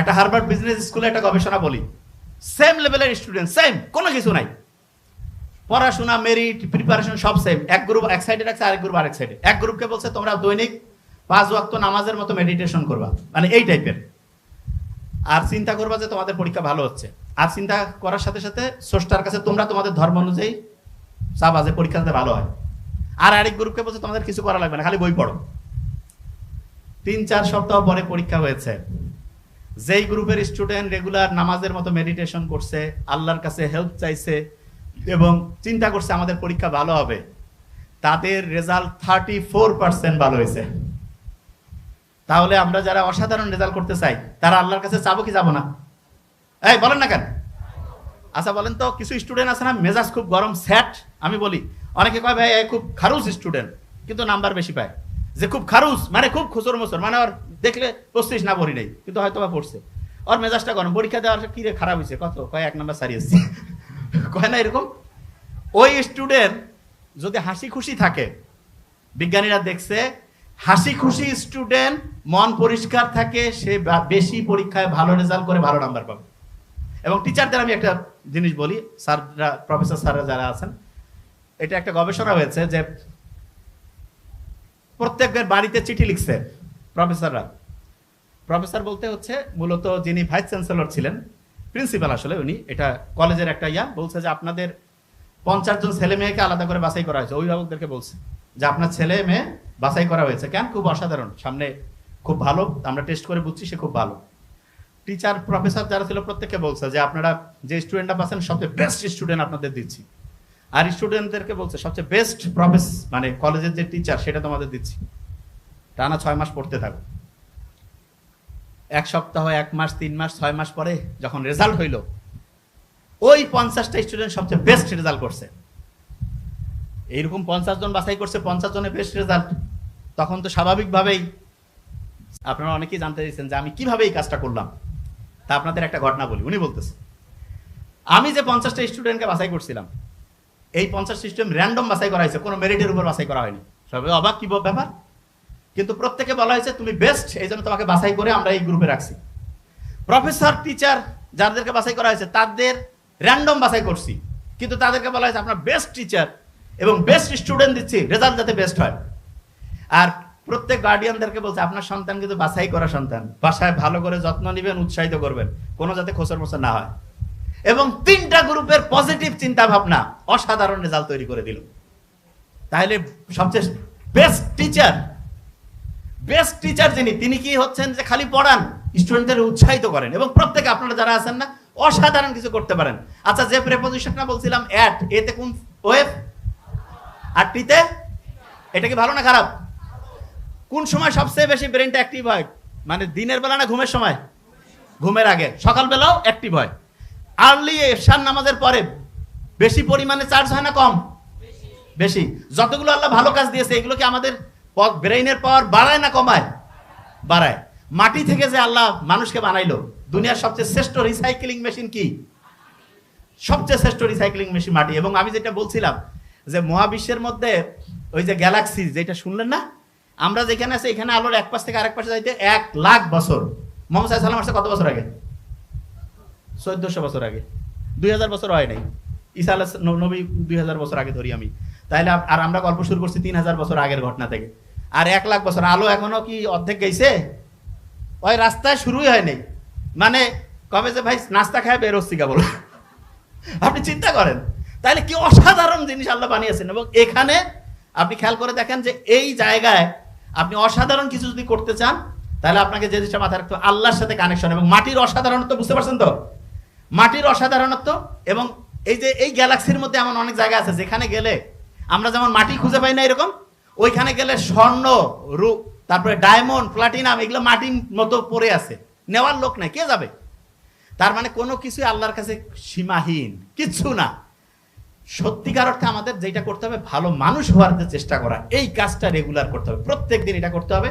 একটা Harvard business স্কুলে একটা গবেষণা বলি। সেম লেভেলের স্টুডেন্ট সেম কোনো কিছু নাই। পড়াশোনা মেরিট প্রিপারেশন সব সেম এক গ্রুপ এক সাইডে রাখছে, আরেক গ্রুপ আরেক সাইডে এক গ্রুপকে বলছে, তোমরা দৈনিক পাঁচ ওয়াক্ত নামাজের মতো মেডিটেশন করবা। মানে এই টাইপের আর চিন্তা করবা যে তোমাদের পরীক্ষা ভালো হচ্ছে। আর চিন্তা করার সাথে সাথে স্রষ্টার কাছে তোমরা তোমাদের ধর্ম অনুযায়ী চাবা যে পরীক্ষা যাতে ভালো হয়। আর আরেক গ্রুপকে বলছে, তোমাদের কিছু করা লাগবে না, খালি বই পড়ো। তিন চার সপ্তাহ পরে পরীক্ষা হয়েছে। যেই গ্রুপের স্টুডেন্ট রেগুলার নামাজের মতো মেডিটেশন করছে, আল্লাহর কাছে হেল্প চাইছে এবং চিন্তা করছে আমাদের পরীক্ষা ভালো হবে, তাদের রেজাল্ট থার্টি ফোর পার্সেন্ট ভালো হয়েছে। তাহলে আমরা যারা অসাধারণ রেজাল্ট করতে চাই, তারা আল্লাহর কাছে চাবো কি যাব না? এই, বলেন না কেন? আচ্ছা বলেন তো, কিছু স্টুডেন্ট আছে না, মেজাজ খুব গরম স্যাট আমি বলি। অনেকে কয়, ভাই খুব খারুস স্টুডেন্ট কিন্তু নাম্বার বেশি পায়। যে খুব খারুস মানে খুব খুচর মোচর মানে ওর দেখলে পঁচিশ না পড়ি নেই, কিন্তু হয়তো বা পড়ছে। ওর মেজাজটা গরম, পরীক্ষা দেওয়ার কি রে খারাপ হয়েছে কত? কয় এক নাম্বার এসছে। কয় না এরকম? ওই স্টুডেন্ট যদি হাসি খুশি থাকে, বিজ্ঞানীরা দেখছে, হাসি খুশি স্টুডেন্ট মন পরিষ্কার থাকে, সে বেশি পরীক্ষায় ভালো রেজাল্ট করে ভালো নাম্বার পাবে। এবং টিচারদের আমি একটা জিনিস বলি, স্যাররা, প্রফেসর স্যাররা যারা আছেন, এটা একটা গবেষণা হয়েছে যে প্রত্যেকের বাড়িতে চিঠি লিখছে। প্রফেসররা প্রফেসর বলতে হচ্ছে, মূলত যিনি ভাইস চ্যান্সেলর ছিলেন প্রিন্সিপাল আসলে উনি, এটা কলেজের একটা ইয়া, বলছে যে আপনাদের পঞ্চাশ জন ছেলে মেয়েকে আলাদা করে বাছাই করা হয়েছে। অভিভাবকদেরকে বলছে যে আপনার ছেলে মেয়ে বাছাই করা হয়েছে। কেন? খুব অসাধারণ। সামনে খুব ভালো, আমরা টেস্ট করে বুঝছি সে খুব ভালো। টিচার প্রফেসর যারা ছিল প্রত্যেককে বলছে যে আপনারা যে স্টুডেন্টটা পাচ্ছেন, সবচেয়ে বেস্ট স্টুডেন্ট আপনাদের দিচ্ছি। আর স্টুডেন্টদেরকে বলছে, সবচেয়ে বেস্ট প্রফেস মানে কলেজের যে টিচার সেটা তোমাদের দিচ্ছি। টানা ছয় মাস পড়তে থাকো। এক সপ্তাহ, এক মাস, তিন মাস, ছয় মাস পরে যখন রেজাল্ট হইল, ওই পঞ্চাশটা স্টুডেন্ট সবচেয়ে বেস্ট রেজাল্ট করছে। এইরকম পঞ্চাশ জন বাছাই করছে, পঞ্চাশ জনের বেস্ট রেজাল্ট তখন তো স্বাভাবিকভাবেই আপনারা অনেকেই জানতে চাইছেন যে আমি কীভাবে এই কাজটা করলাম। তা আপনাদের একটা ঘটনা বলি, উনি বলতেছে, আমি যে পঞ্চাশটা স্টুডেন্টকে বাছাই করছিলাম, এই পঞ্চাশ সিস্টেম র্যান্ডম বাছাই করা হয়েছে, কোনো মেরিটের উপর বাছাই করা হয়নি। সবাই অবাক কি ব্যাপার? কিন্তু প্রত্যেকে বলা হয়েছে, তুমি বেস্ট এই জন্য তোমাকে বাছাই করে আমরা এই গ্রুপে রাখছি। প্রফেসর টিচার যাদেরকে বাছাই করা হয়েছে, তাদের র্যান্ডম বাছাই করছি। কিন্তু তাদেরকে বলা হয়েছে, আপনার বেস্ট টিচার এবং বেস্ট স্টুডেন্ট দিচ্ছি রেজাল্ট যাতে বেস্ট হয়। আর প্রত্যেক গার্ডিয়ানদেরকে বলছে, আপনার সন্তান কিন্তু বাছাই করা সন্তান। বাসায় ভালো করে যত্ন নেবেন, উৎসাহিত করবেন। কোনো যাতে খোসর মোসর না হয়। এবং তিনটা গ্রুপের পজিটিভ চিন্তা ভাবনা অসাধারণ রেজাল্ট তৈরি করে দিল। তাহলে সবচেয়ে বেস্ট টিচার বেস্ট টিচার যিনি, তিনি কি হচ্ছেন যে খালি পড়ান স্টুডেন্টদের উৎসাহিত করেন এবং প্রত্যেকে আপনারা যারা আছেন না, অসাধারণ কিছু করতে পারেন। আচ্ছা যে প্রেপোজিশনটা বলছিলাম অ্যাট এতে কোন ওয়েব আর টিতে? এটা কি ভালো না খারাপ? কোন সময় সবচেয়ে বেশি ব্রেনটা অ্যাক্টিভ হয়? মানে দিনের বেলা না ঘুমের সময়? ঘুমের আগে। সকালবেলাও অ্যাক্টিভ হয়। আর্লি এশার নামাজের পরে বেশি পরিমাণে চার্জ হয় না কম? বেশি। যতগুলো আল্লাহ ভালো কাজ দিয়েছে, এগুলো কি আমাদের ব্রেইনের পাওয়ার বাড়ায় না কমায়? বাড়ায়। মাটি থেকে যে আল্লাহ মানুষকে বানাইলো, দুনিয়ার সবচেয়ে শ্রেষ্ঠ রিসাইকেলিং মেশিন কি? সবচেয়ে শ্রেষ্ঠ রিসাইক্লিং মেশিন মাটি। এবং আমি যেটা বলছিলাম যে মহাবিশ্বের মধ্যে ওই যে গ্যালাক্সি যেটা শুনলেন না? আমরা যেখানে আছি, এখানে আলোর এক পাশ থেকে আরেক পাশে যাইতে এক লাখ বছর। মোহাম্মদ সাল্লাম আসছে কত বছর আগে? চোদ্দশো বছর আগে। দুই হাজার বছর হয় নাই। আলাহ নবী দুই হাজার বছর আগে ধরি আমি। আপ- আর আমরা গল্প শুরু করছি তিন হাজার বছর আগের ঘটনা থেকে। আর এক লাখ বছর। আলো এখনও কি অর্ধেক গেছে? ওই রাস্তায় শুরুই হয়নি মানে কবে যে ভাই নাস্তা খায় বেরোচ্ছি কেবল। আপনি চিন্তা করেন। তাহলে কি অসাধারণ জিনিস আল্লাহ বানিয়েছেন। এবং এখানে আপনি খেয়াল করে দেখেন যে এই জায়গায় আপনি অসাধারণ কিছু যদি করতে চান তাহলে আপনাকে যে জিনিসটা মাথায় রাখতে আল্লাহর সাথে কানেকশন এবং মাটির অসাধারণত্ব বুঝতে পারছেন তো? মাটির অসাধারণত্ব এবং এই যে এই গ্যালাক্সির মধ্যে এমন অনেক জায়গা আছে, যেখানে গেলে আমরা যেমন মাটি খুঁজে পাই না এরকম ওইখানে গেলে স্বর্ণ রূপ তারপরে ডায়মন্ড প্লাটিনাম এগুলো মাটির মতো পড়ে আছে। নেওয়ার লোক নাই, কে যাবে? তার মানে কোনো কিছুই আল্লাহর কাছে সীমাহীন কিচ্ছু না। সত্যিকার অর্থে আমাদের যেটা করতে হবে, ভালো মানুষ হওয়ার চেষ্টা করা, এই কাজটা রেগুলার করতে হবে। প্রত্যেক দিন এটা করতে হবে।